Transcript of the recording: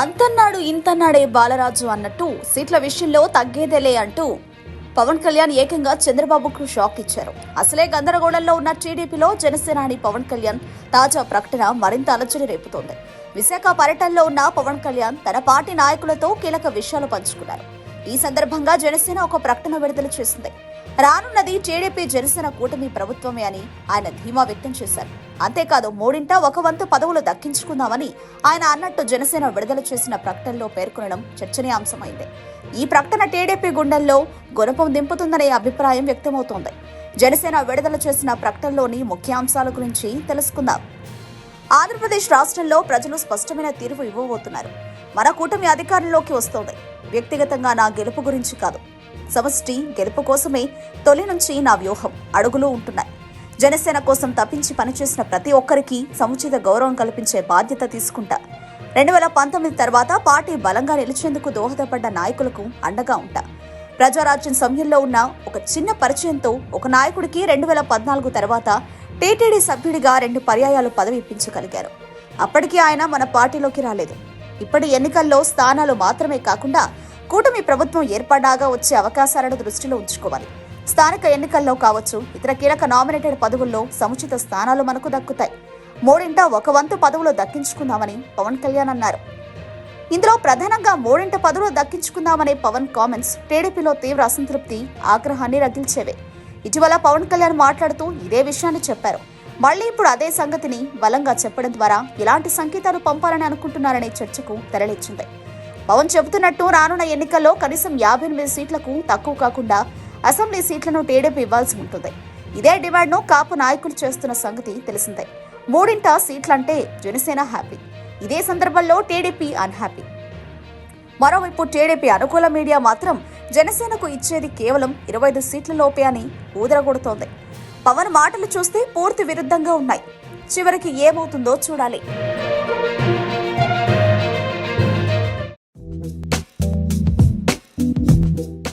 అంతన్నాడు ఇంతన్నాడే బాలరాజు అన్నట్టు సీట్ల విషయంలో తగ్గేదేలే అంటూ పవన్ కళ్యాణ్ ఏకంగా చంద్రబాబుకు షాక్ ఇచ్చారు. అసలే గందరగోళంలో ఉన్న టీడీపీలో జనసేనాని పవన్ కళ్యాణ్ తాజా ప్రకటన మరింత అలచడి రేపుతోంది. విశాఖ పర్యటనలో ఉన్న పవన్ కళ్యాణ్ తన పార్టీ నాయకులతో కీలక విషయాలు పంచుకున్నారు. ఈ సందర్భంగా జనసేన ఒక ప్రకటన విడుదల చేసింది. రానున్నది టీడీపీ జనసేన కూటమి ప్రభుత్వమే అని ఆయన ధీమా వ్యక్తం చేశారు. అంతేకాదు మూడింట ఒక వంతు పదవులు దక్కించుకుందామని ఆయన అన్నట్టు జనసేన విడుదల చేసిన ప్రకటనలో పేర్కొనడం చర్చనీయాంశమైంది. ఈ ప్రకటన టీడీపీ గుండెల్లో గుణపం దింపుతుందనే అభిప్రాయం వ్యక్తమవుతోంది. జనసేన విడుదల చేసిన ప్రకటనలోని ముఖ్యాంశాల గురించి తెలుసుకుందాం. ఆంధ్రప్రదేశ్ రాష్ట్రంలో ప్రజలు స్పష్టమైన తీర్పు ఇవ్వబోతున్నారు. మన కూటమి అధికారంలోకి వస్తోంది. వ్యక్తిగతంగా నా గెలుపు గురించి కాదు. సమష్టి గెలుపు కోసమే తొలి నుంచి నా వ్యూహం అడుగులు ఉంటున్నాయి. జనసేన కోసం తప్పించి పనిచేసిన ప్రతి ఒక్కరికి సముచిత గౌరవం కల్పించే బాధ్యత తీసుకుంటా. రెండు వేల పంతొమ్మిది తర్వాత పార్టీ బలంగా నిలిచేందుకు దోహదపడ్డ నాయకులకు అండగా ఉంటా. ప్రజారాజ్యం సమయంలో ఉన్న ఒక చిన్న పరిచయంతో ఒక నాయకుడికి రెండు వేల పద్నాలుగు తర్వాత టీటీడీ సభ్యుడిగా రెండు పర్యాయాలు పదవి ఇప్పించగలిగారు. అప్పటికి ఆయన మన పార్టీలోకి రాలేదు. ఇప్పటి ఎన్నికల్లో స్థానాలు మాత్రమే కాకుండా కూటమి ప్రభుత్వం ఏర్పడ్డాగా వచ్చే అవకాశాలను దృష్టిలో ఉంచుకోవాలి. స్థానిక ఎన్నికల్లో కావచ్చు ఇతర కీలక నామినేటెడ్ పదవుల్లో సముచిత స్థానాలు మనకు దక్కుతాయి. మూడింట ఒక వంతు పదవులు దక్కించుకుందామని పవన్ కళ్యాణ్ అన్నారు. ఇందులో ప్రధానంగా మూడింట పదవులు దక్కించుకుందామనే పవన్ కామెంట్స్ టీడీపీలో తీవ్ర అసంతృప్తి ఆగ్రహాన్ని రగిల్చేవే. ఇటీవల పవన్ కళ్యాణ్ మాట్లాడుతూ ఇదే విషయాన్ని చెప్పారు. మళ్ళీ ఇప్పుడు అదే సంగతిని బలంగా చెప్పడం ద్వారా ఇలాంటి సంకేతాలు పంపాలని అనుకుంటున్నారనే చర్చకు తెరలేచింది. పవన్ చెబుతున్నట్టు రానున్న ఎన్నికల్లో కనీసం యాభై ఎనిమిది సీట్లకు తక్కువ కాకుండా అసెంబ్లీ సీట్లను టీడీపీ ఇవ్వాల్సి ఉంటుంది. ఇదే డిమాండ్ను కాపు నాయకులు చేస్తున్న సంగతి తెలిసిందే. మూడింట సీట్లంటే జనసేన హ్యాపీ. ఇదే సందర్భంలో టీడీపీ అన్హ్యాపీ మరోవైపు టీడీపీ అనుకూల మీడియా మాత్రం జనసేనకు ఇచ్చేది కేవలం ఇరవై ఐదు సీట్ల లోపే అని ఊదరగొడుతోంది. పవన్ మాటలు చూస్తే పూర్తి విరుద్ధంగా ఉన్నాయి. చివరికి ఏమవుతుందో చూడాలి.